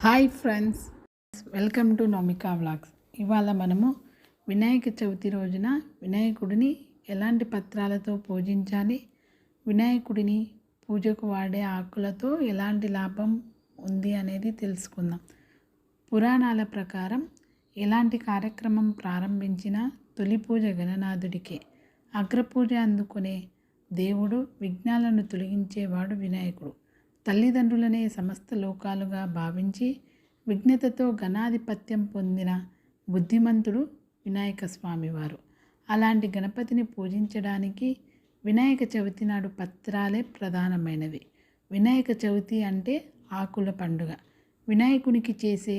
Hi friends welcome to Nomika vlogs. ఇవాళ మనము వినాయక చవితి రోజున వినాయకుడిని ఎలాంటి పత్రాలతో పూజించాలి వినాయకుడిని పూజకు వాడే ఆకులతో ఎలాంటి లాభం ఉంది అనేది తెలుసుకుందాం. పురాణాల ప్రకారం ఎలాంటి కార్యక్రమం ప్రారంభించినా తొలి పూజ గణనాథుడికే. అగ్రపూజ అందుకునే దేవుడు విఘ్నాలను తొలగించేవాడు వినాయకుడు. తల్లిదండ్రులనే సమస్త లోకాలుగా భావించి విఘ్నతతో ఘనాధిపత్యం పొందిన బుద్ధిమంతుడు వినాయక స్వామివారు. అలాంటి గణపతిని పూజించడానికి వినాయక చవితి నాడు పత్రాలే ప్రధానమైనవి. వినాయక చవితి అంటే ఆకుల పండుగ. వినాయకునికి చేసే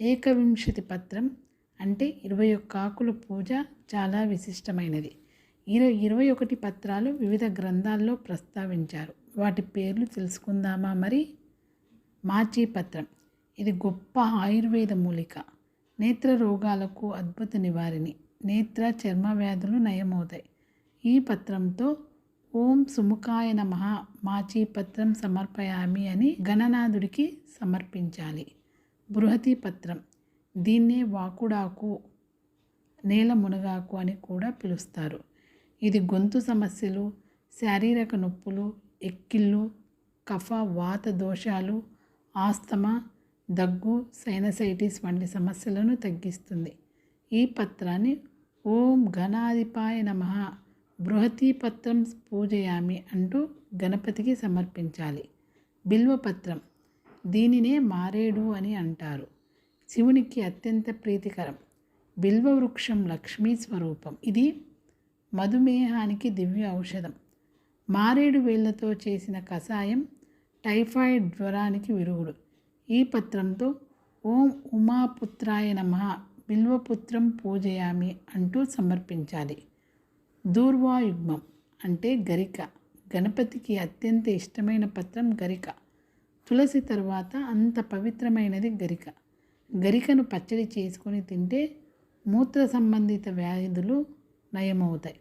ఏకవింశతి పత్రం అంటే ఇరవై ఒక్క ఆకుల పూజ చాలా విశిష్టమైనది. ఇరవై ఇరవై ఒకటి పత్రాలు వివిధ గ్రంథాల్లో ప్రస్తావించారు. వాటి పేర్లు తెలుసుకుందామా? మరి మాచిపత్రం. ఇది గొప్ప ఆయుర్వేద మూలిక. నేత్ర రోగాలకు అద్భుత నివారిణి. నేత్ర చర్మ వ్యాధులు నయమవుతాయి. ఈ పత్రంతో ఓం సుముఖాయ నమ మాచీ పత్రం సమర్పయామి అని గణనాథుడికి సమర్పించాలి. బృహతి పత్రం. దీన్నే వాకుడాకు నేల మునగాకు అని కూడా పిలుస్తారు. ఇది గొంతు సమస్యలు శారీరక నొప్పులు ఎక్కిళ్ళు కఫ వాత దోషాలు ఆస్తమా దగ్గు సైనసైటిస్ వంటి సమస్యలను తగ్గిస్తుంది. ఈ పత్రాన్ని ఓం ఘనాధిపాయ నమ బృహతి పత్రం పూజయామి అంటూ గణపతికి సమర్పించాలి. బిల్వపత్రం దీనినే మారేడు అని అంటారు. శివునికి అత్యంత ప్రీతికరం. బిల్వ వృక్షం లక్ష్మీ స్వరూపం. ఇది మధుమేహానికి దివ్య ఔషధం. మారేడు వేళ్ళతో చేసిన కషాయం టైఫాయిడ్ జ్వరానికి విరుగుడు. ఈ పత్రంతో ఓం ఉమాపుత్రాయ నమ బిల్వపుత్రం పూజయామి అంటూ సమర్పించాలి. దూర్వాయుగ్మం అంటే గరిక. గణపతికి అత్యంత ఇష్టమైన పత్రం గరిక. తులసి తర్వాత అంత పవిత్రమైనది గరిక. గరికను పచ్చడి చేసుకొని తింటే మూత్ర సంబంధిత వ్యాధులు నయమవుతాయి.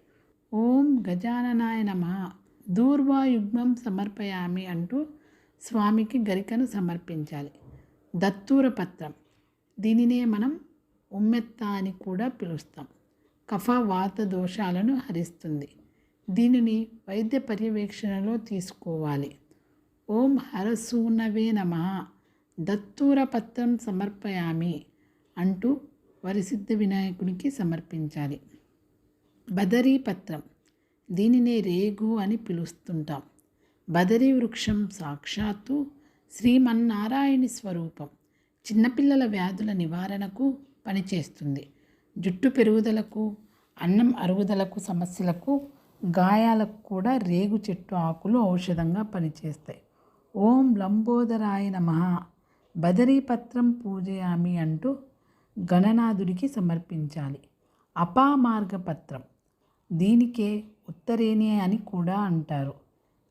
ఓం గజాననాయ నమ దూర్వాయుగ్మం సమర్పయామి అంటూ స్వామికి గరికను సమర్పించాలి. దత్తూర పత్రం. దీనినే మనం ఉమ్మెత్త అని కూడా పిలుస్తాం. కఫ వాత దోషాలను హరిస్తుంది. దీనిని వైద్య పర్యవేక్షణలో తీసుకోవాలి. ఓం హరసూనవే నమ. దత్తూర పత్రం సమర్పయామి అంటూ వరిసిద్ధ వినాయకునికి సమర్పించాలి. బదరీ పత్రం. దీనినే రేగు అని పిలుస్తుంటాం. బదరీ వృక్షం సాక్షాత్తు శ్రీమన్నారాయణి స్వరూపం. చిన్నపిల్లల వ్యాధుల నివారణకు పనిచేస్తుంది. జుట్టు పెరుగుదలకు అన్నం అరుగుదలకు సమస్యలకు గాయాలకు కూడా రేగు చెట్టు ఆకులు ఔషధంగా పనిచేస్తాయి. ఓం లంబోదరాయ నమ. బదరీపత్రం పూజయామి అంటూ గణనాథుడికి సమర్పించాలి. అపామార్గపత్రం దీనికే ఉత్తరేణి అని కూడా అంటారు.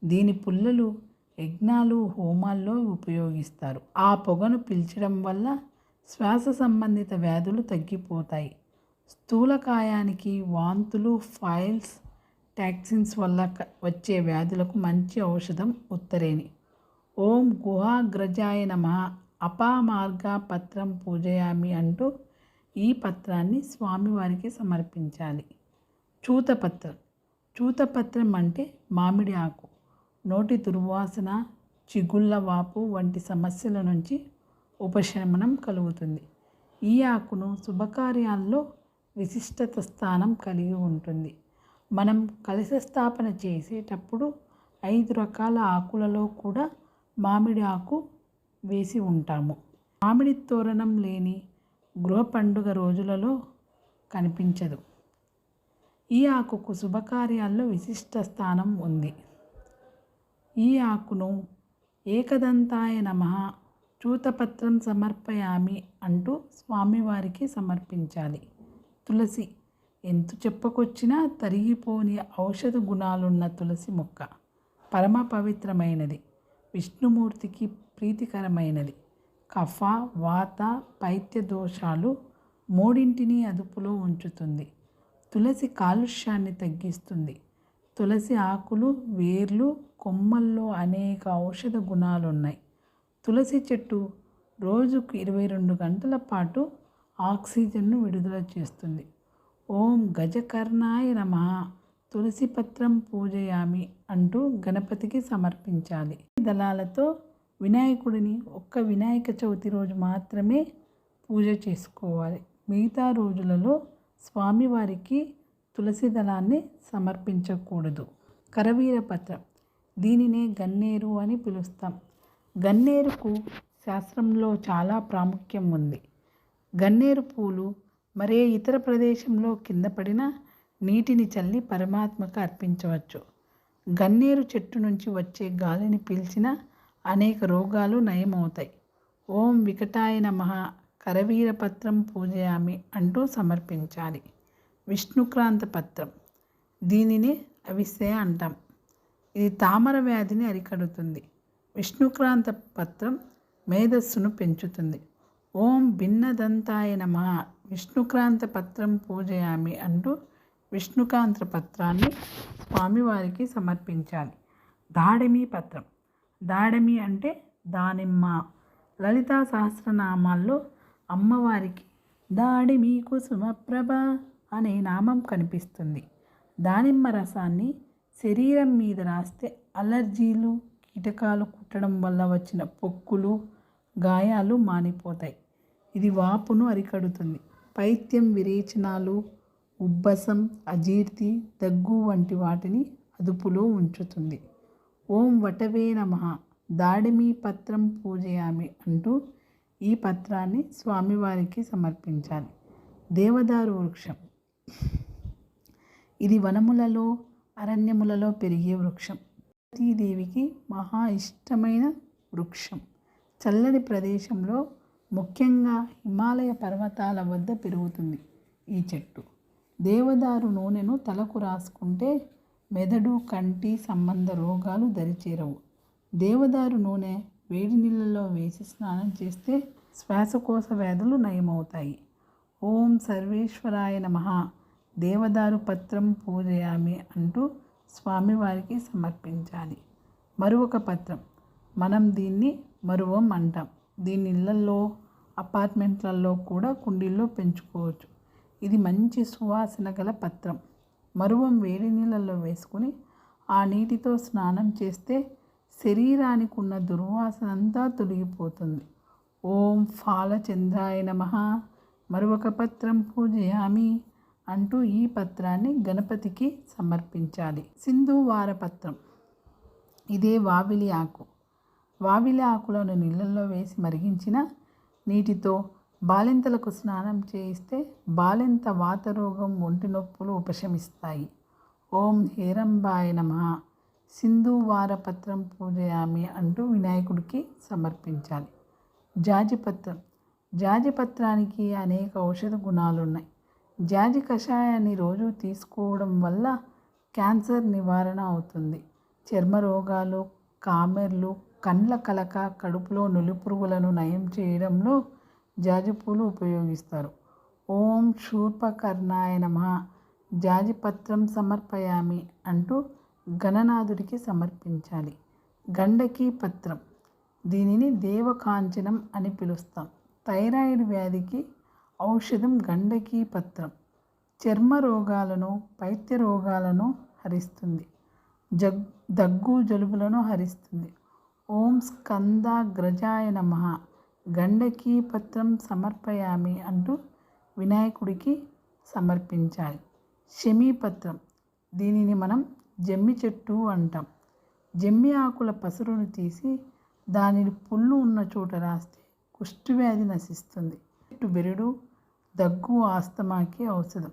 దీని పుల్లలు యజ్ఞాలు హోమాల్లో ఉపయోగిస్తారు. ఆ పొగను పీల్చడం వల్ల శ్వాస సంబంధిత వ్యాధులు తగ్గిపోతాయి. స్థూలకాయానికి వాంతులు ఫైల్స్ టాక్సిన్స్ వల్ల క- వచ్చే వ్యాధులకు మంచి ఔషధం ఉత్తరేణి. ఓం గుహాగ్రజాయ నమ. అపామార్గ పత్రం పూజయామి అంటూ ఈ పత్రాన్ని స్వామివారికి సమర్పించాలి. చూతపత్రం. చూతపత్రం అంటే మామిడి ఆకు నోటి దుర్వాసన చిగుళ్ళ వాపు వంటి సమస్యల నుంచి ఉపశమనం కలుగుతుంది. ఈ ఆకును శుభకార్యాల్లో విశిష్టత స్థానం కలిగి ఉంటుంది. మనం కలశ స్థాపన చేసేటప్పుడు ఐదు రకాల ఆకులలో కూడా మామిడి ఆకు వేసి ఉంటాము. మామిడి తోరణం లేని గృహ పండుగ రోజులలో కనిపించదు. ఈ ఆకుకు శుభకార్యాల్లో విశిష్ట స్థానం ఉంది. ఈ ఆకును ఏకదంతాయ నమ చూతపత్రం సమర్పయామి అంటూ స్వామివారికి సమర్పించాలి. తులసి ఎంత చెప్పుకొచ్చినా తరిగిపోని ఔషధ గుణాలున్న తులసి మొక్క పరమ పవిత్రమైనది. విష్ణుమూర్తికి ప్రీతికరమైనది. కఫ వాత పైత్య దోషాలు మూడింటిని అదుపులో ఉంచుతుంది. తులసి కాలుష్యాన్ని తగ్గిస్తుంది. తులసి ఆకులు వేర్లు కొమ్మల్లో అనేక ఔషధ గుణాలు ఉన్నాయి తులసి చెట్టు రోజుకు ఇరవై రెండు గంటల పాటు ఆక్సిజన్ను విడుదల చేస్తుంది. ఓం గజకర్ణాయ నమ. తులసి పత్రం పూజయామి అంటూ గణపతికి సమర్పించాలి. ఈ దళాలతో వినాయకుడిని ఒక్క వినాయక చవితి రోజు మాత్రమే పూజ చేసుకోవాలి. మిగతా రోజులలో స్వామివారికి తులసి దళాన్ని సమర్పించకూడదు. కరవీర పత్రం. దీనినే గన్నేరు అని పిలుస్తాం. గన్నేరుకు శాస్త్రంలో చాలా ప్రాముఖ్యం ఉంది. గన్నేరు పూలు మరే ఇతర ప్రదేశంలో కింద పడిన నీటిని చల్లి పరమాత్మకు అర్పించవచ్చు. గన్నేరు చెట్టు నుంచి వచ్చే గాలిని పీల్చిన అనేక రోగాలు నయమవుతాయి. ఓం వికటాయ మహా కరవీర పత్రం పూజయామి అంటూ సమర్పించాలి. విష్ణుక్రాంత పత్రం. దీనిని అవిసే అంటాం. ఇది తామర వ్యాధిని అరికడుతుంది. విష్ణుక్రాంత పత్రం మేధస్సును పెంచుతుంది. ఓం భిన్నదంతాయ నమ విష్ణుక్రాంత పత్రం పూజయామి అంటూ విష్ణుకాంత పత్రాన్ని స్వామివారికి సమర్పించాలి. దాడమి పత్రం. దాడమి అంటే దానిమ్మ. లలితా సహస్రనామాల్లో అమ్మవారికి. దాడిమి సుమప్రభ అనే నామం కనిపిస్తుంది. దానిమ్మ రసాన్ని శరీరం మీద రాస్తే అలర్జీలు కీటకాలు కుట్టడం వల్ల వచ్చిన పొక్కులు గాయాలు మానిపోతాయి. ఇది వాపును అరికడుతుంది. పైత్యం విరేచనాలు ఉబ్బసం అజీర్తి దగ్గు వంటి వాటిని అదుపులో ఉంచుతుంది. ఓం వటవే నమ. దాడిమి పత్రం పూజయామి అంటూ ఈ పత్రాన్ని స్వామివారికి సమర్పించాలి. దేవదారు వృక్షం. ఇది వనములలో అరణ్యములలో పెరిగే వృక్షం. సతీదేవికి మహా ఇష్టమైన వృక్షం. చల్లని ప్రదేశంలో ముఖ్యంగా హిమాలయ పర్వతాల వద్ద పెరుగుతుంది ఈ చెట్టు. దేవదారు నూనెను తలకు రాసుకుంటే మెదడు కంటి సంబంధ రోగాలు దరిచేరవు. దేవదారు నూనె వేడి నీళ్ళలో వేసి స్నానం చేస్తే శ్వాసకోశ వ్యాధులు నయమవుతాయి. ఓం సర్వేశ్వరాయ నమ. దేవదారు పత్రం పూజయామి అంటూ స్వామివారికి సమర్పించాలి. మరొక పత్రం. మనం దీన్ని మరువం అంటాం. దీన్ని ఇళ్ళల్లో అపార్ట్మెంట్లలో కూడా కుండీల్లో పెంచుకోవచ్చు. ఇది మంచి సువాసన గల పత్రం. మరువం వేడి నీళ్ళల్లో వేసుకుని ఆ నీటితో స్నానం చేస్తే శరీరానికి ఉన్న దుర్వాసన అంతా తొలగిపోతుంది. ఓం ఫాలచంద్రాయ నమ. మరొక పత్రం పూజయామి అంటూ ఈ పత్రాన్ని గణపతికి సమర్పించాలి. సింధువార పత్రం ఇదే వావిలి ఆకు. వావిలి ఆకులను నీళ్ళల్లో వేసి మరిగించిన నీటితో బాలింతలకు స్నానం చేయిస్తే బాలింత వాతరోగం ఒంటి నొప్పులు ఉపశమిస్తాయి. ఓం హేరంబాయ నమ. సింధువార పత్రం పూజయామి అంటూ వినాయకుడికి సమర్పించాలి. జాజిపత్రం. జాజిపత్రానికి అనేక ఔషధ గుణాలు ఉన్నాయి జాజి కషాయాన్ని రోజు తీసుకోవడం వల్ల క్యాన్సర్ నివారణ అవుతుంది. చర్మ రోగాలు కామెర్లు కండ్ల కలక కడుపులో నులిపురుగులను నయం చేయడంలో జాజిపూలు ఉపయోగిస్తారు. ఓం శూర్పకర్ణాయ నమ. జాజిపత్రం సమర్పయామి అంటూ గణనాథుడికి సమర్పించాలి. గండకీ పత్రం. దీనిని దేవకాంచనం అని పిలుస్తాం. థైరాయిడ్ వ్యాధికి ఔషధం గండకీ పత్రం. చర్మ రోగాలను పైత్య రోగాలను హరిస్తుంది. జగ్ దగ్గు జలుబులను హరిస్తుంది. ఓం స్కంద గ్రజాయ నమ. గండకీ పత్రం సమర్పయామి అంటూ వినాయకుడికి సమర్పించాలి. శమీపత్రం దీనిని మనం జమ్మి చెట్టు అంటాం. జమ్మి ఆకుల పసరును తీసి దానిని పుల్లు ఉన్న చోట రాస్తే కుష్ఠవ్యాధి నశిస్తుంది. చెట్టు బెరడు దగ్గు ఆస్తమాకి ఔషధం.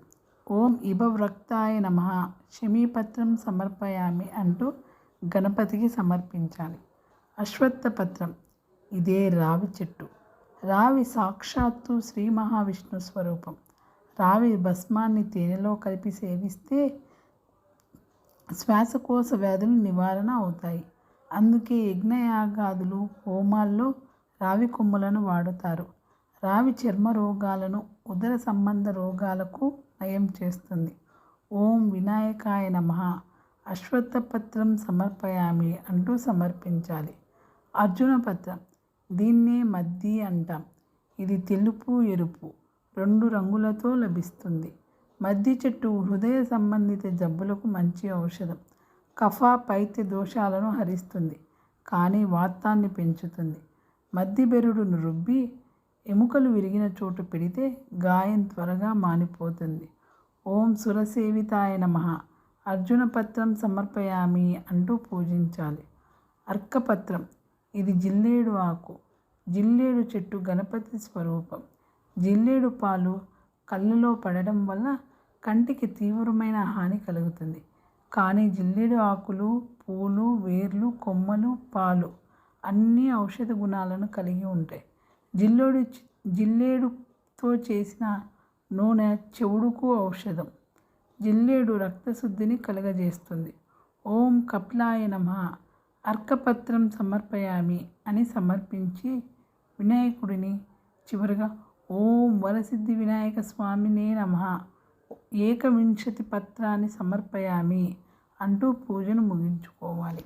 ఓం ఇభవ్రక్తాయ నమ. శమీపత్రం సమర్పయామి అంటూ గణపతికి సమర్పించాలి. అశ్వత్థ పత్రం. ఇదే రావి చెట్టు. రావి సాక్షాత్తు శ్రీ మహావిష్ణు స్వరూపం. రావి భస్మాన్ని తేనెలో కలిపి సేవిస్తే శ్వాసకోశ వ్యాధులు నివారణ అవుతాయి. అందుకే యజ్ఞయాగాదులు హోమాల్లో రావి కొమ్ములను వాడుతారు. రావి చర్మ రోగాలను ఉదర సంబంధ రోగాలకు నయం చేస్తుంది. ఓం వినాయకాయ నమ. అశ్వత్థపత్రం సమర్పయామి అంటూ సమర్పించాలి. అర్జున పత్రం. దీన్నే మద్ది అంటాం. ఇది తెలుపు ఎరుపు రెండు రంగులతో లభిస్తుంది. మద్ది చెట్టు హృదయ సంబంధిత జబ్బులకు మంచి ఔషధం. కఫ పైత్య దోషాలను హరిస్తుంది కానీ వాతాన్ని పెంచుతుంది. మద్ది బెరుడును రుబ్బి ఎముకలు విరిగిన చోటు పెడితే గాయం త్వరగా మానిపోతుంది. ఓం సురసేవితాయ నమ. అర్జునపత్రం సమర్పయామి అంటూ పూజించాలి. అర్కపత్రం ఇది జిల్లేడు ఆకు. జిల్లేడు చెట్టు గణపతి స్వరూపం. జిల్లేడు పాలు కళ్ళలో పడడం వల్ల కంటికి తీవ్రమైన హాని కలుగుతుంది. కానీ జిల్లేడు ఆకులు పూలు వేర్లు కొమ్మలు పాలు అన్ని ఔషధ గుణాలను కలిగి ఉంటాయి. జిల్లేడు జిల్లేడుతో చేసిన నూనె చెవుడుకు ఔషధం. జిల్లేడు రక్తశుద్ధిని కలుగజేస్తుంది. ఓం కపిలాయ నమ. అర్కపత్రం సమర్పయామి అని సమర్పించి వినాయకుడిని చివరిగా ఓం వరసిద్ధి వినాయక స్వామినే నమ. ఏకవింశతి పత్రాన్ని సమర్పయామి అంటూ పూజను ముగించుకోవాలి.